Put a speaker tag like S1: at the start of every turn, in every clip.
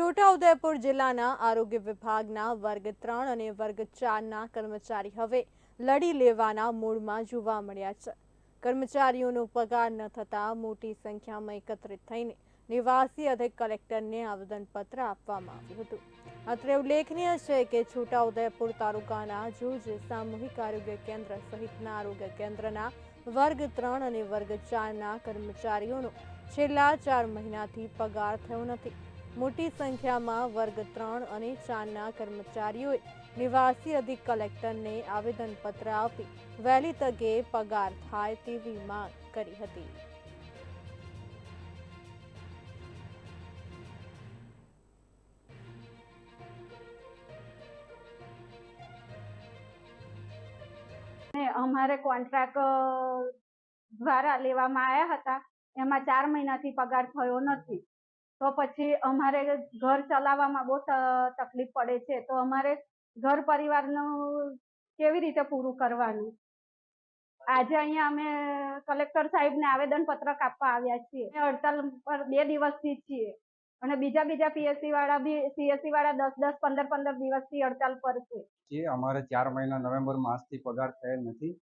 S1: છોટાઉદેપુર જિલ્લાના આરોગ્ય વિભાગના વર્ગ ત્રણ અને વર્ગ ચારના કર્મચારી હવે લડી લેવાના મૂડમાં જોવા મળ્યા છે. કર્મચારીઓનો પગાર ન થતાં મોટી સંખ્યામાં એકત્રિત થઈને નિવાસી અધિક કલેક્ટરને આવેદનપત્ર આપવામાં આવ્યું હતું. અત્રે ઉલ્લેખનીય છે કે છોટાઉદેપુર તાલુકાના જૂજ સામૂહિક આરોગ્ય કેન્દ્ર સહિતના આરોગ્ય કેન્દ્રના વર્ગ ત્રણ અને વર્ગ ચારના કર્મચારીઓનો છેલ્લા ચાર મહિનાથી પગાર થયો નથી. મોટી સંખ્યામાં વર્ગ ત્રણ અને ચારના કર્મચારીઓએ નિવાસી અધિક કલેક્ટરને આવેદનપત્ર આપી વહેલી તકે પગાર થાય તેવી માંગ કરી હતી.
S2: અમારે કોન્ટ્રાક્ટ દ્વારા લેવામાં આવ્યા હતા. એમાં ચાર મહિનાથી પગાર થયો નથી. તો પછી અમારે ઘર ચલાવવામાં બહુ તકલીફ પડે છે. તો અમારે ઘર પરિવારનું કેવી રીતે પૂરું કરવાનું? આજે અહીંયા અમે કલેક્ટર સાહેબને આવેદન પત્રક આપવા આવ્યા છીએ. હડતાલ પર બે દિવસથી છીએ. અને બીજા બીજા પીએસસી વાળા બી સીએસસી વાળા દસ દસ, પંદર પંદર દિવસથી હડતાલ પર છે.
S3: જે અમારે ચાર મહિના નવેમ્બર માસથી પગાર થયેલ નથી.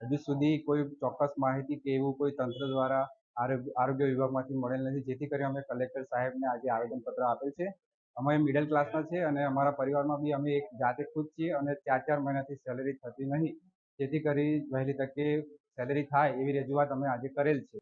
S3: હજુ સુધી કોઈ ચોક્કસ માહિતી કે એવું કોઈ તંત્ર દ્વારા આરોગ્ય વિભાગમાંથી મળેલ નથી. જેથી કરી અમે કલેક્ટર સાહેબને આજે આવેદનપત્ર આપેલ છે. અમે મિડલ ક્લાસના છે અને અમારા પરિવારમાં બી અમે એક જાતે ખુદ છીએ અને ચાર ચાર મહિનાથી સેલેરી થતી નહીં. જેથી કરી વહેલી તકે સેલેરી થાય એવી રજૂઆત અમે આજે કરેલ છે.